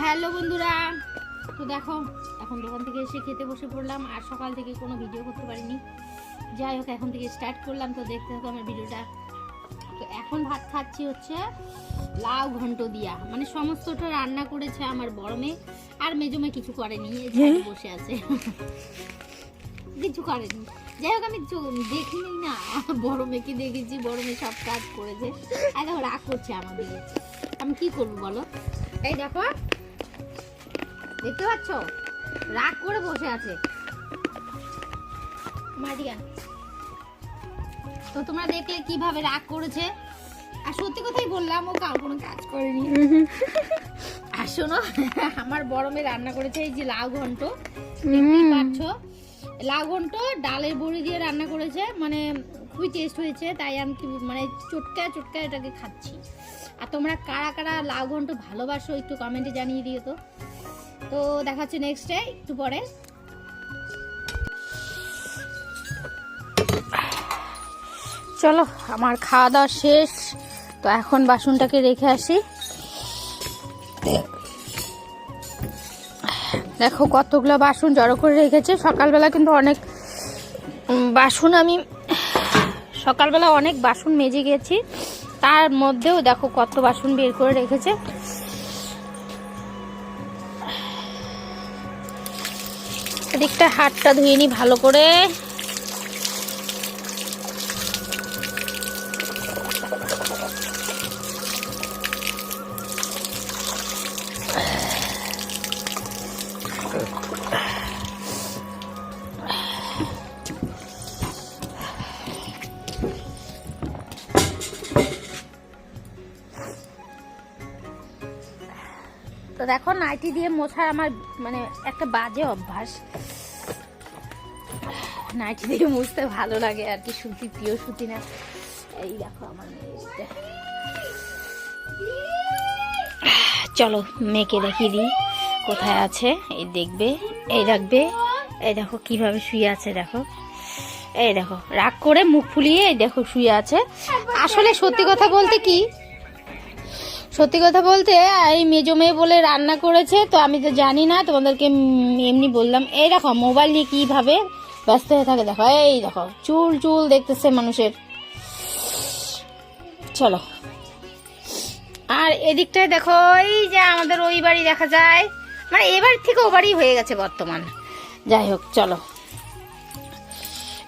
Hello বন্ধুরা তো দেখো এখন দোকান থেকে এসে খেতে বসে পড়লাম আর সকাল থেকে কোনো ভিডিও করতে পারিনি। যাই হোক এখন থেকে স্টার্ট করলাম তো দেখতে থাকো আমার ভিডিওটা। তো এখন ভাত খাচ্ছি হচ্ছে লাউ ঘন্ট দিয়া। মানে সমস্তটা রান্না করেছে আমার বড় মেয়ে আর মেজো মেয়ে কিছু করেনি এই যে আমি বসে আছে। কিছু করেনি। যাই হোক আমি দেখিনি না বড় মেয়েকে দেখেছি বড় মেয়ে সব কাজ করেছে। একদম রাগ করছে আমাদের আমি কি করব বলো? এই দেখো দেখতে পাচ্ছ? রাগ করে বসে আছে। মারিয়া তো তোমরা দেখলে কীভাবে রাগ করেছে। আর সত্যি কথাই বললাম ও কার কোনো কাজ করেনি। আর শোনো আমার বড় মেয়ে রান্না করেছে এই যে লাউ ঘন্ট। দেখতেই পাচ্ছ? লাউ ঘন্ট ডালের বড়ি দিয়ে রান্না করেছে। মানে খুবই টেস্ট হয়েছে তাই আমি কি মানে চটকা চটকা এটাকে খাচ্ছি। আর তোমরা কারা কারা লাউ ঘন্ট ভালোবাসো একটু কমেন্টে জানিয়ে দিও তো। তো দেখা নেক্সট ডে একটু পরে। চলো, আমার খাওয়া দাওয়া শেষ। তো এখন বাসনটাকে রেখে আসি। দেখো কতগুলো বাসন জড়ো করে রেখেছে। সকালবেলা কিন্তু অনেক বাসন আমি, সকালবেলা অনেক বাসন মেজে গেছি। তার মধ্যেও দেখো কত বাসন বের করে রেখেছে। এদিকটা হাতটা ধুয়ে নি ভালো করে। তো দেখো, নাইটি দিয়ে মোছার আমার মানে একটা বাজে অভ্যাস। নাইটি দিয়ে মুছতে ভালো লাগে আর কি, সুতি, প্রিয় সুতি না। এই দেখো আমার চলো, মেয়েকে দেখিয়ে দিই কোথায় আছে। এই দেখবে, এই রাখবে। এই দেখো কীভাবে শুয়ে আছে, দেখো। এই দেখো, রাগ করে মুখ ফুলিয়ে এই দেখো শুয়ে আছে। আসলে সত্যি কথা বলতে কি সত্যি কথা বলতে, এই মেজো মেয়ে বলে রান্না করেছে, তো আমি তো জানি না, তোমাদেরকে এমনি বললাম। এই দেখো, মোবাইল নিয়ে কীভাবে ব্যস্ত হয়ে থাকে, দেখো, এই দেখো, চুল চুল দেখতেছে মানুষের। চলো। আর এদিকটায় দেখো, এই যে আমাদের ওই বাড়ি দেখা যায় মানে এবার থেকে ও বাড়ি হয়ে গেছে বর্তমান। যাই হোক, চলো।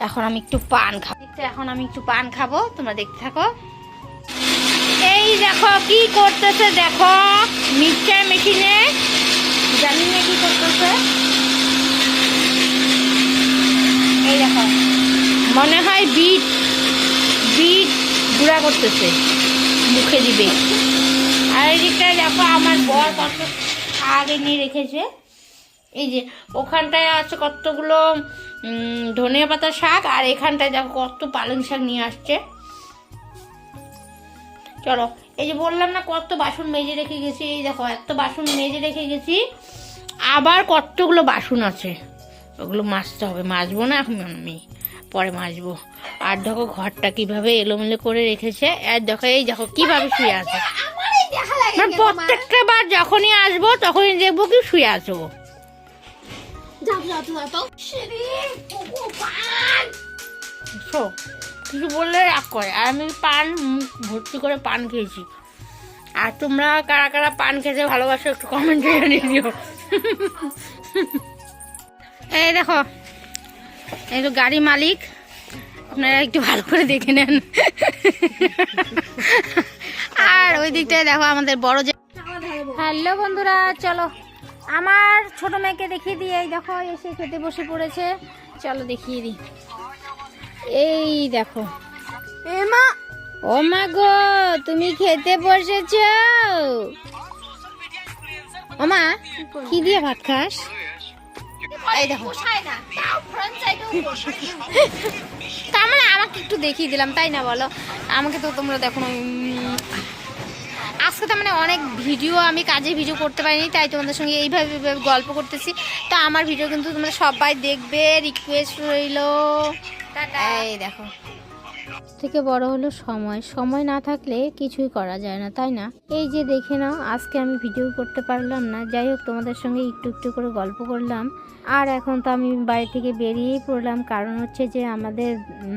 এখন আমি একটু পান খাব। এখন আমি একটু পান খাব, তোমরা দেখতে থাকো। দেখো, কি করতেছে দেখো। মিক্সচার মেশিনে, জানি না কি করতেছে। এই দেখো, মনে হয় বিট বিট গুঁড়া করতেছে। মুখে দিবে। আর এদিকটায় দেখো, আমার বর কত আগে নিয়ে রেখেছে। এই যে, ওখানটায় আছে কতগুলো ধনিয়া পাতা শাক, আর এখানটায় দেখো কত পালং শাক নিয়ে আসছে। চলো এই যে বললাম না কত বাসন মেজে রেখে গেছি এই দেখো এত বাসন মেজে রেখে গেছি। আবার কতগুলো বাসন আছে? ওগুলো মাজতে হবে। মাজবো না এখন আমি। পরে মাজবো। আর দেখো ঘরটা কীভাবে এলোমেলো করে রেখেছে। আর দেখো এই দেখো কীভাবে শুয়ে আছে। মানে প্রত্যেকটা বার যখনই আসব তখনই দেখব কি শুয়ে আছো। শো, কিছু বললে রাগ করে। আর আমি পান, মুখ ভর্তি করে পান খেয়েছি। আর তোমরা কারা কারা পান খেতে ভালোবাসো একটু কমেন্টে জানিয়ে দিও। এই দেখো, এই তো গাড়ি মালিক। আপনারা একটু ভালো করে দেখে নেন। আর ওই দিকটায় দেখো আমাদের বড় যে হ্যালো বন্ধুরা, চলো। আমার ছোট মেয়েকে দেখিয়ে দিই। এই দেখো, এসে খেতে বসে পড়েছে। চলো দেখিয়ে দিই। এই দেখো। এমা ও মা গো তুমি খেতে বসেছ? ওমা কি দিয়ে ভাত খাস? এই দেখো। তার মানে আমাকে একটু দেখিয়ে দিলাম তাই না বলো? আমাকে তো তোমরা দেখো আজকে তো মানে অনেক ভিডিও আমি কাজে ভিডিও করতে পারিনি তাই তোমাদের সঙ্গে এইভাবে গল্প করতেছি। তো আমার ভিডিও কিন্তু তোমরা সবাই দেখবে রিকোয়েস্ট রইল। এই দেখো। থেকে বড় হলো সময়। সময় না থাকলে কিছুই করা যায় না তাই না? এই যে দেখে নাও আজকে আমি ভিডিও করতে পারলাম না। যাই হোক তোমাদের সঙ্গে একটু একটু করে গল্প করলাম। আর এখন তো আমি বাড়ি থেকে বেরিয়েই পড়লাম। কারণ হচ্ছে যে আমাদের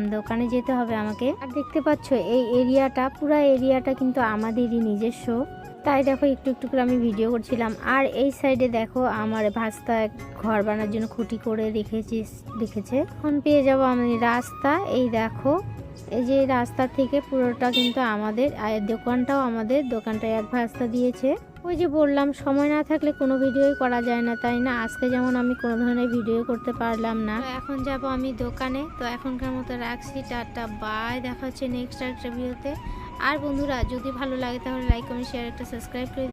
দোকানে যেতে হবে আমাকে। আর দেখতে পাচ্ছ এই এরিয়াটা পুরো এরিয়াটা কিন্তু আমাদেরই নিজস্ব। তাই দেখো, একটু একটু করে আমি ভিডিও করছিলাম। আর এই সাইডে দেখো, আমার ভাস্তা ঘর বানার জন্য খুঁটি করে রেখেছি, রেখেছে। এখন পেয়ে যাব আমি রাস্তা। এই দেখো, এই যে রাস্তা থেকে পুরোটা কিন্তু আমাদের, আর দোকানটাও আমাদের। দোকানটা এক ভাস্তা দিয়েছে। ওই যে বললাম, সময় না থাকলে কোনো ভিডিওই করা যায় না, তাই না? আজকে যেমন আমি কোনো ধরনের ভিডিও করতে পারলাম না। এখন যাব আমি দোকানে। তো এখনকার মতো রাখছি। টাটা বাই দেখা হচ্ছে নেক্সট একটা ভিডিওতে আর বন্ধুরা যদি ভালো লাগে তাহলে লাইক কমেন্ট শেয়ার একটা সাবস্ক্রাইব করে